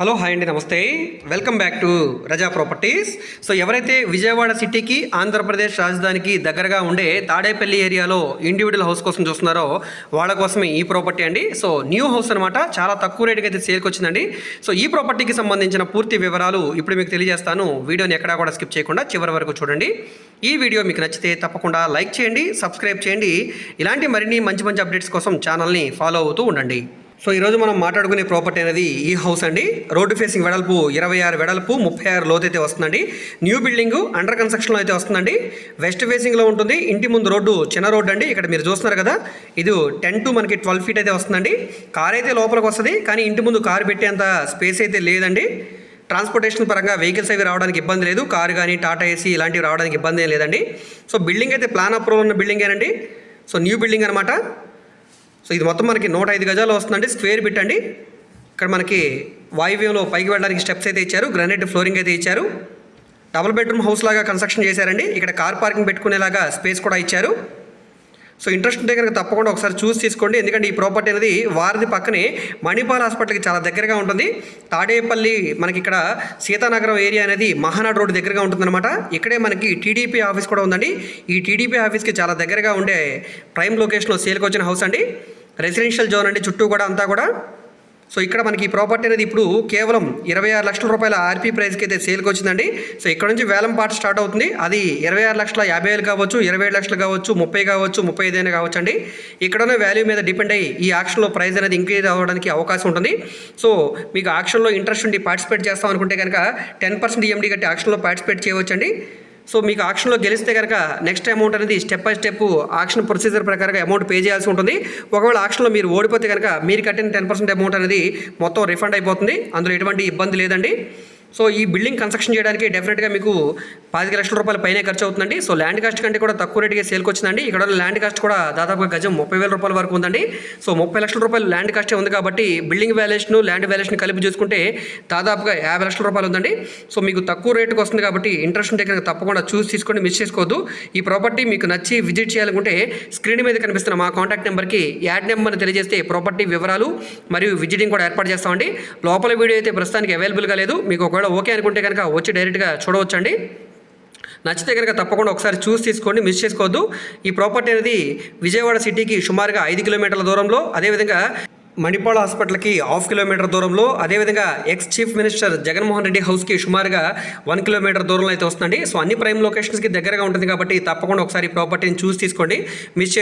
Hello hi అండి నమస్తే. Welcome back to Raza properties so ఎవరైతే విజయవాడ సిటీకి ఆంధ్రప్రదేశ్ రాజధానికి దగ్గరగా ఉండే తాడేపల్లి ఏరియాలో ఇండివిజువల్ హౌస్ కోసం చూస్తున్నారో వాళ్ళ కోసమే ఈ ప్రాపర్టీ అండి. సో న్యూ హౌస్ అనమాట చాలా తక్కువ రేటుకి అయితే సేల్కి వచ్చిందండి. సో ఈ ప్రాపర్టీకి సంబంధించిన పూర్తి వివరాలు ఇప్పుడు మీకు తెలియజేస్తాను. వీడియోని ఎక్కడా కూడా స్కిప్ చేయకుండా చివరి వరకు చూడండి. ఈ వీడియో మీకు నచ్చితే తప్పకుండా లైక్ చేయండి సబ్స్క్రైబ్ చేయండి. ఇలాంటి మరిన్ని మంచి మంచి అప్డేట్స్ కోసం ఛానల్ని ఫాలో అవుతూ ఉండండి. సో ఈరోజు మనం మాట్లాడుకునే ప్రాపర్టీ అనేది ఈ హౌస్ అండి. రోడ్డు ఫేసింగ్ వెడల్పు ఇరవై ఆరు వెడల్పు ముప్పై ఆరు లోతు అయితే వస్తుందండి న్యూ బిల్డింగ్ అండర్ కన్స్ట్రక్షన్లో అయితే వస్తుందండి. వెస్ట్ ఫేసింగ్లో ఉంటుంది. ఇంటి ముందు రోడ్డు చిన్న రోడ్డు అండి. ఇక్కడ మీరు చూస్తున్నారు కదా ఇది టెన్ టు మనకి ట్వెల్వ్ ఫీట్ అయితే వస్తుందండి. కార్ అయితే లోపలికి వస్తుంది కానీ ఇంటి ముందు కారు పెట్టేంత స్పేస్ అయితే లేదండి. ట్రాన్స్పోర్టేషన్ పరంగా వెహికల్స్ అవి రావడానికి ఇబ్బంది లేదు. కారు కానీ టాటా ఏసీ ఇలాంటివి రావడానికి ఇబ్బంది లేదండి. సో బిల్డింగ్ అయితే ప్లాన్ అప్రూవల్ ఉన్న బిల్డింగేనండి సో న్యూ బిల్డింగ్ అనమాట సో ఇది మొత్తం మనకి నూట ఐదు గజాలు వస్తుందండి. స్క్వేర్ బిట్ అండి. ఇక్కడ మనకి వాయువ్యంలో పైకి వెళ్ళడానికి స్టెప్స్ అయితే ఇచ్చారు. గ్రానైట్ ఫ్లోరింగ్ అయితే ఇచ్చారు. డబుల్ బెడ్రూమ్ హౌస్ లాగా కన్స్ట్రక్షన్ చేశారండి. ఇక్కడ కార్ పార్కింగ్ పెట్టుకునేలాగా స్పేస్ కూడా ఇచ్చారు. సో ఇంట్రెస్ట్ ఉంటే కనుక తప్పకుండా ఒకసారి చూసి తీసుకోండి. ఎందుకంటే ఈ ప్రాపర్టీ అనేది వారిది పక్కనే మణిపాల్ హాస్పిటల్కి చాలా దగ్గరగా ఉంటుంది. తాడేపల్లి మనకి ఇక్కడ సీతానగరం ఏరియా అనేది మహానాడు రోడ్ దగ్గరగా ఉంటుందన్నమాట. ఇక్కడే మనకి టీడీపీ ఆఫీస్ కూడా ఉందండి. ఈ టీడీపీ ఆఫీస్కి చాలా దగ్గరగా ఉండే ప్రైమ్ లొకేషన్లో సేల్కి వచ్చిన హౌస్ అండి. రెసిడెన్షియల్ జోన్ అండి చుట్టూ కూడా అంతా కూడా. సో ఇక్కడ మనకి ఈ ప్రాపర్టీ అనేది ఇప్పుడు కేవలం ఇరవై ఆరు లక్షల రూపాయల ఆర్పీ ప్రైస్కి అయితే సేల్కి వచ్చిందండి. సో ఇక్కడ నుంచి వేలం పాట స్టార్ట్ అవుతుంది. అది ఇరవై ఆరు లక్షల యాభై వేలు కావచ్చు ఇరవై ఏడు లక్షలు కావచ్చు ముప్పై కావచ్చు ముప్పై ఐదు అయినా కావచ్చు అండి ఇక్కడ ఉన్న వాల్యూ మీద డిపెండ్ అయ్యి ఈ ఆక్షన్లో ప్రైస్ అనేది ఇంక్రీజ్ అవ్వడానికి అవకాశం ఉంటుంది. సో మీకు ఆక్షన్లో ఇంట్రెస్ట్ ఉండి పార్టిసిపేట్ చేస్తాం అనుకుంటే కనుక టెన్ పర్సెంట్ ఈఎండీ కట్టి ఆక్షన్లో పార్టిసిపేట్ చేయవచ్చండి. సో మీకు ఆక్షన్లో గెలిస్తే కనుక నెక్స్ట్ అమౌంట్ అనేది step by step auction procedure ప్రకారంగా అమౌంట్ పే చేయాల్సి ఉంటుంది. ఒకవేళ ఆక్షన్లో మీరు ఓడిపోతే కనుక మీరు కట్టిన టెన్ పర్సెంట్ అమౌంట్ అనేది మొత్తం రిఫండ్ అయిపోతుంది. అందులో ఎటువంటి ఇబ్బంది లేదండి. సో ఈ బిల్డింగ్ కన్స్ట్రక్షన్ చేయడానికి డెఫినెట్గా మీకు పాతిక లక్షల రూపాయల పైనే ఖర్చు అవుతుందండి. సో ల్యాండ్ కాస్ట్ కంటే కూడా తక్కువ రేటుగా సేల్కి వచ్చిందండి. ఇక్కడ ల్యాండ్ కాస్ట్ కూడా దాదాపుగా గజం ముప్పై వేల రూపాయల వరకు ఉందండి. సో ముప్పై లక్షల రూపాయలు ల్యాండ్ కాస్టే ఉంది కాబట్టి బిల్డింగ్ వాల్యుయేషన్ ల్యాండ్ వాల్యుయేషన్ కలిపి చూసుకుంటే దాదాపుగా యాభై లక్షల రూపాయలు ఉందండి. సో మీకు తక్కువ రేటుకి వస్తుంది కాబట్టి ఇంట్రెస్ట్ ఉంటే కనుక తప్పకుండా చూసి తీసుకొని మిస్ చేసుకోవద్దు. ఈ ప్రాపర్టీ మీకు నచ్చి విజిట్ చేయాలనుకుంటే స్క్రీన్ మీద కనిపిస్తున్న మా కాంటాక్ట్ నెంబర్కి యాడ్ నెంబర్ని తెలియజేస్తే ప్రాపర్టీ వివరాలు మరియు విజిటింగ్ కూడా ఏర్పాటు చేస్తామండి. లోపల వీడియో అయితే ప్రస్తుతానికి అవైలబుల్గా లేదు. మీకు ఒక ఒకవేళ ఓకే అనుకుంటే కనుక వచ్చి డైరెక్ట్గా చూడవచ్చండి. నచ్చితే కనుక తప్పకుండా ఒకసారి చూసి తీసుకోండి మిస్ చేసుకోవద్దు. ఈ ప్రాపర్టీ అనేది విజయవాడ సిటీకి సుమారుగా ఐదు కిలోమీటర్ల దూరంలో అదేవిధంగా మణిపాల్ హాస్పిటల్కి హాఫ్ కిలోమీటర్ దూరంలో అదేవిధంగా ex chief minister Jaganmohan Reddy హౌస్కి సుమారుగా వన్ కిలోమీటర్ దూరంలో అయితే వస్తుందండి. సో అన్ని ప్రైమ్ లొకేషన్స్కి దగ్గరగా ఉంటుంది కాబట్టి తప్పకుండా ఒకసారి ప్రాపర్టీని చూసి తీసుకోండి మిస్ చేసి